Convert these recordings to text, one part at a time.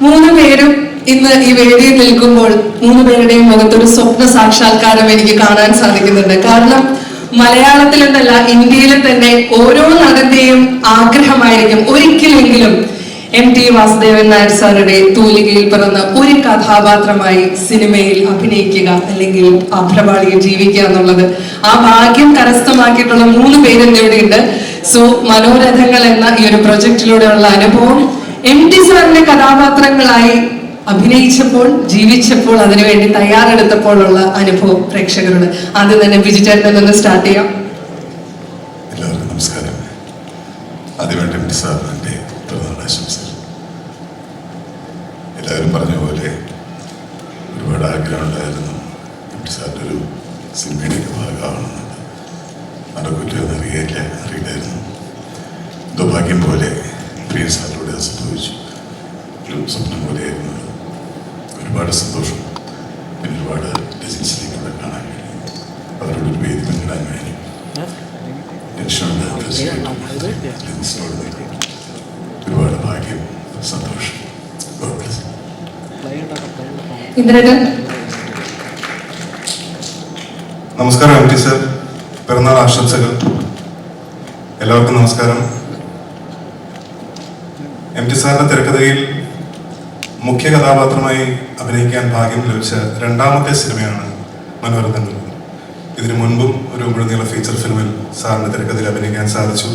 മൂന്ന് പേരും ഇന്ന് ഈ വേദിയിൽ നിൽക്കുമ്പോൾ മൂന്ന് പേരുടെയും മുഖത്തൊരു സ്വപ്ന സാക്ഷാത്കാരം എനിക്ക് കാണാൻ സാധിക്കുന്നുണ്ട്. കാരണം മലയാളത്തിലെന്നല്ല ഇന്ത്യയിലെ തന്നെ ഓരോ നടന്റെയും ആഗ്രഹമായിരിക്കും. ഒരിക്കലെങ്കിലും എം ടി വാസുദേവൻ നായർ സാറുടെ തൂലികയിൽ പിറന്ന ഒരു കഥാപാത്രമായി സിനിമയിൽ അഭിനയിക്കുക അല്ലെങ്കിൽ ആ അഭ്രപാളിയിൽ ജീവിക്കുക എന്നുള്ളത് ആ ഭാഗ്യം കരസ്ഥമാക്കിയിട്ടുള്ള മൂന്ന് പേരും ഇവിടെയുണ്ട് സോ മനോരഥങ്ങൾ എന്ന ഈ ഒരു പ്രൊജക്റ്റിലൂടെയുള്ള അനുഭവം എം ടി സാറിന്റെ കഥാപാത്രങ്ങളായി അഭിനയിച്ചപ്പോൾ ജീവിച്ചപ്പോൾ അതിനുവേണ്ടി തയ്യാറെടുത്തപ്പോഴുള്ള അനുഭവം പ്രേക്ഷകരോട്. ആദ്യം തന്നെ വിജിറ്റേട്ടനിൽ നിന്ന് സ്റ്റാർട്ട് ചെയ്യാം. എല്ലാവർക്കും നമസ്കാരം. ആദ്യമായിട്ട് എം ടി സാറിന്റെ എല്ലാവരും പറഞ്ഞ പോലെ ഒരുപാട് ആഗ്രഹമുണ്ടായിരുന്നു എം ടി സാറിന്റെ ഒരു സിനിമയുടെയൊക്കെ ഭാഗമാവണമെന്നുണ്ട് നടക്കില്ല എന്ന് അറിയില്ല അറിയില്ലായിരുന്നു. ദുർഭാഗ്യം പോലെ ഒരു സ്വപ്നം പോലെയായിരുന്നു. ഒരുപാട് സന്തോഷം. പിന്നെ ഒരുപാട് ലെജൻസിലേക്ക് ഇവിടെ കാണാൻ കഴിഞ്ഞു അവരോടൊരു വേദി പങ്കിടാൻ കഴിയും. ടെൻഷനുണ്ട്. ഒരുപാട് ഭാഗ്യം സന്തോഷം. നമസ്കാരം എം ടി സർ പിറന്നാൾ ആശംസകൾ. എല്ലാവർക്കും നമസ്കാരം. എം ടി സാറിന്റെ തിരക്കഥയിൽ മുഖ്യ കഥാപാത്രമായി അഭിനയിക്കാൻ ഭാഗ്യം ലഭിച്ച രണ്ടാമത്തെ സിനിമയാണ് മനോരഥങ്ങൾ. ഇതിനു മുൻപും ഒരു മുഴുനീള ഫീച്ചർ ഫിലിമിൽ സാറിന്റെ തിരക്കഥയിൽ അഭിനയിക്കാൻ സാധിച്ചു.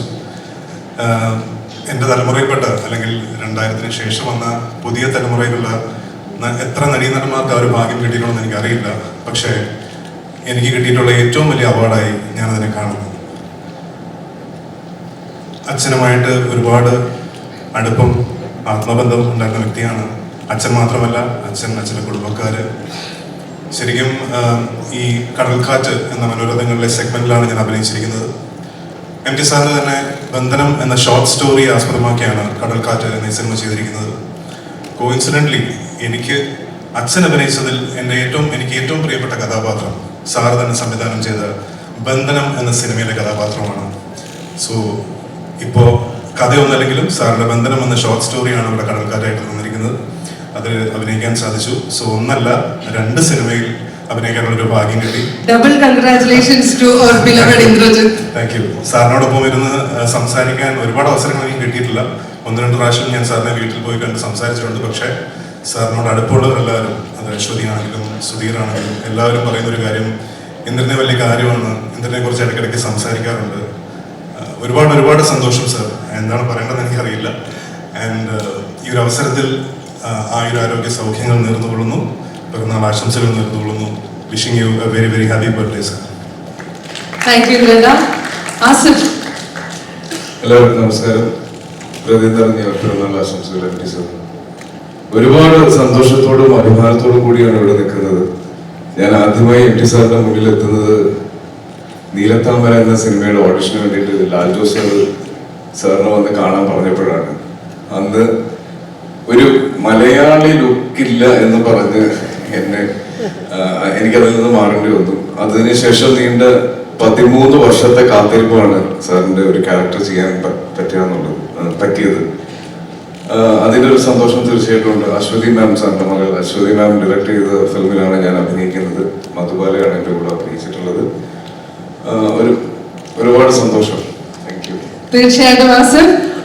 എന്റെ തലമുറയിൽപ്പെട്ട അല്ലെങ്കിൽ രണ്ടായിരത്തിന് ശേഷം വന്ന പുതിയ തലമുറയിലുള്ള എത്ര നടീനടന്മാർക്ക് ആ ഒരു ഭാഗ്യം കിട്ടിയിട്ടുണ്ടെന്ന് എനിക്കറിയില്ല. പക്ഷേ എനിക്ക് കിട്ടിയിട്ടുള്ള ഏറ്റവും വലിയ അവാർഡായി ഞാനതിനെ കാണുന്നു. അച്ഛനുമായിട്ട് ഒരുപാട് അടുപ്പം ആത്മബന്ധം ഉണ്ടാക്കുന്ന വ്യക്തിയാണ് അച്ഛൻ മാത്രമല്ല അച്ഛൻ അച്ഛന്റെ കുടുംബക്കാര്. ശരിക്കും ഈ കടൽക്കാറ്റ് എന്ന മനോരഥങ്ങളിലെ സെഗ്മെന്റിലാണ് ഞാൻ അഭിനയിച്ചിരിക്കുന്നത്. എം ടി സാറിന് തന്നെ ബന്ധനം എന്ന ഷോർട്ട് സ്റ്റോറി ആസ്പദമാക്കിയാണ് കടൽക്കാറ്റ് എന്ന സിനിമ ചെയ്തിരിക്കുന്നത്. കോയിൻസിഡന്റ്ലി എനിക്ക് അച്ഛൻ അഭിനയിച്ചതിൽ എന്റെ ഏറ്റവും എനിക്ക് ഏറ്റവും പ്രിയപ്പെട്ട കഥാപാത്രം സാർ തന്നെ സംവിധാനം ചെയ്ത ബന്ധനം എന്ന സിനിമയിലെ കഥാപാത്രമാണ്. സോ ഇപ്പോൾ കഥയൊന്നല്ലെങ്കിലും സാറിന്റെ ബന്ധനം എന്ന ഷോർട്ട് സ്റ്റോറിയാണ് ഇവിടെ കടൽക്കാറ്റായിട്ട് തന്നിരിക്കുന്നത്. അതിൽ അഭിനയിക്കാൻ സാധിച്ചു. സോ ഒന്നല്ല രണ്ട് സിനിമയിൽ അഭിനയിക്കാനുള്ള ഒരു ഭാഗ്യം കിട്ടി. Double congratulations to our beloved Indrajith. Thank you സാറിനോടൊപ്പം ഇരുന്ന് സംസാരിക്കാൻ ഒരുപാട് അവസരങ്ങൾ എനിക്ക് കിട്ടിയിട്ടില്ല. ഒന്ന് രണ്ട് പ്രാവശ്യം ഞാൻ സാറിനെ വീട്ടിൽ പോയി കണ്ട് സംസാരിച്ചിട്ടുണ്ട്. പക്ഷേ സാറിനോട് അടുപ്പമുള്ളവരെല്ലാവരും അത് അശ്വതിയാണെങ്കിലും സുധീറാണെങ്കിലും എല്ലാവരും പറയുന്ന ഒരു കാര്യം ഇന്ദ്രനെ വലിയ കാര്യമാണ്. ഇന്ദ്രനെ കുറിച്ച് ഇടയ്ക്കിടയ്ക്ക് സംസാരിക്കാറുണ്ട്. ഒരുപാട് ഒരുപാട് സന്തോഷം സാർ. എന്താണ് പറയേണ്ടതെന്ന് എനിക്കറിയില്ല. ആൻഡ് ഈ ഒരു അവസരത്തിൽ ആയുരാരോഗ്യ സൗഖ്യങ്ങൾ നേർന്നുകൊള്ളുന്നു. പിറന്നാൾ ആശംസകൾ നേർന്നുകൊള്ളുന്നു. Wishing you a very very happy birthday sir thank you Asif എല്ലാവർക്കും നമസ്കാരം. ഹൃദയം നിറഞ്ഞ പിറന്നാൾ ആശംസകൾ സാർ ഒരുപാട് സന്തോഷത്തോടും അഭിമാനത്തോടും കൂടിയാണ് ഇവിടെ നിൽക്കുന്നത്. ഞാൻ ആദ്യമായി എം ടി സാറിന്റെ മുന്നിൽ എത്തുന്നത് നീലത്താമര എന്ന സിനിമയുടെ ഓഡിഷന് വേണ്ടിയിട്ട് ലാൽ ജോസ് സാർ സാറിനെ വന്ന് കാണാൻ പറഞ്ഞപ്പോഴാണ്. അന്ന് ലുക്കില്ല എന്ന് പറഞ്ഞ് എന്നെ എനിക്ക് എനിക്കതിൽ നിന്ന് മാറേണ്ടി വന്നു. അതിനുശേഷം നീണ്ട പതിമൂന്ന് വർഷത്തെ കാത്തിരിപ്പാണ് സാറിന്റെ ഒരു ക്യാരക്ടർ ചെയ്യാൻ പറ്റുകയെന്നുള്ളത് പറ്റിയത്. അതിന്റെ ഒരു സന്തോഷം തീർച്ചയായിട്ടും ഉണ്ട്. അശ്വതി മാം സാറിന്റെ മകൾ. അശ്വതി മാം ഡയറക്ട് ചെയ്ത ഫിലിമിലാണ് ഞാൻ അഭിനയിക്കുന്നത്. മധുബാലയാണ് എന്റെ കൂടെ അഭിനയിച്ചിട്ടുള്ളത്. ഒരു ഒരുപാട് സന്തോഷം. താങ്ക് യു തീർച്ചയായിട്ടും